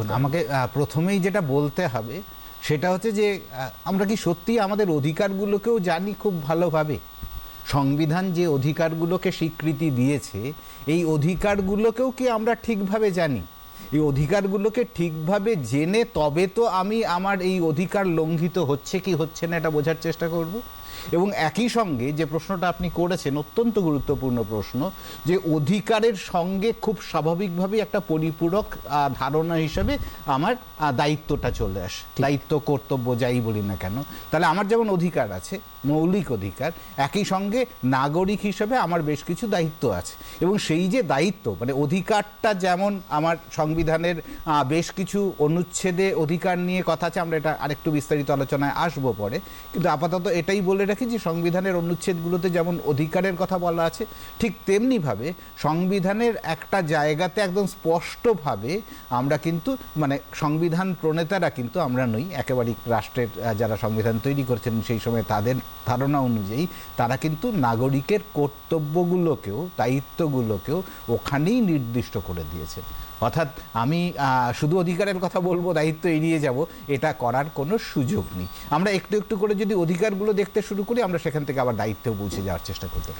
দেখুন আমাকে প্রথমেই যেটা বলতে হবে সেটা হচ্ছে যে আমরা কি সত্যি আমাদের অধিকারগুলোকেও জানি খুব ভালোভাবে? সংবিধান যে অধিকারগুলোকে স্বীকৃতি দিয়েছে এই অধিকারগুলোকেও কি আমরা ঠিকভাবে জানি? এই অধিকারগুলোকে ঠিকভাবে জেনে তবে তো আমি আমার এই অধিকার লঙ্ঘিত হচ্ছে কি হচ্ছে না এটা বোঝার চেষ্টা করব। এবং একই সঙ্গে যে প্রশ্নটা আপনি করেছেন অত্যন্ত গুরুত্বপূর্ণ প্রশ্ন যে অধিকারের সঙ্গে খুব স্বাভাবিকভাবেই একটা পরিপূরক ধারণা হিসেবে আমার দায়িত্বটা চলে আসে। দায়িত্ব কর্তব্য যাই বলি না কেন তাহলে আমার যেমন অধিকার আছে মৌলিক অধিকার একই সঙ্গে নাগরিক হিসেবে আমার বেশ কিছু দায়িত্ব আছে। এবং সেই যে দায়িত্ব মানে অধিকারটা যেমন আমার সংবিধানের বেশ কিছু অনুচ্ছেদে অধিকার নিয়ে কথা আছে আমরা এটা আরেকটু বিস্তারিত আলোচনায় আসব পরে। কিন্তু আপাতত এটাই বলে রাখি যে সংবিধানের অনুচ্ছেদগুলোতে যেমন অধিকারের কথা বলা আছে, ঠিক তেমনিভাবে সংবিধানের একটা জায়গাতে একদম স্পষ্টভাবে আমরা কিন্তু মানে সংবিধান প্রণেতারা কিন্তু আমরা নই, একেবারেই রাষ্ট্রের যারা সংবিধান তৈরি করছেন সেই সময় তাদের ধারণা অনুযায়ী তারা কিন্তু নাগরিকের কর্তব্যগুলোকেও, দায়িত্বগুলোকেও ওখানেই নির্দিষ্ট করে দিয়েছে। অর্থাৎ আমি শুধু অধিকারের কথা বলব, দায়িত্ব এড়িয়ে যাব, এটা করার কোনো সুযোগ নেই। আমরা একটু একটু করে যদি অধিকারগুলো দেখতে শুরু করি আমরা সেখান থেকে আবার দায়িত্বেও পৌঁছে যাওয়ার চেষ্টা করতে পারি।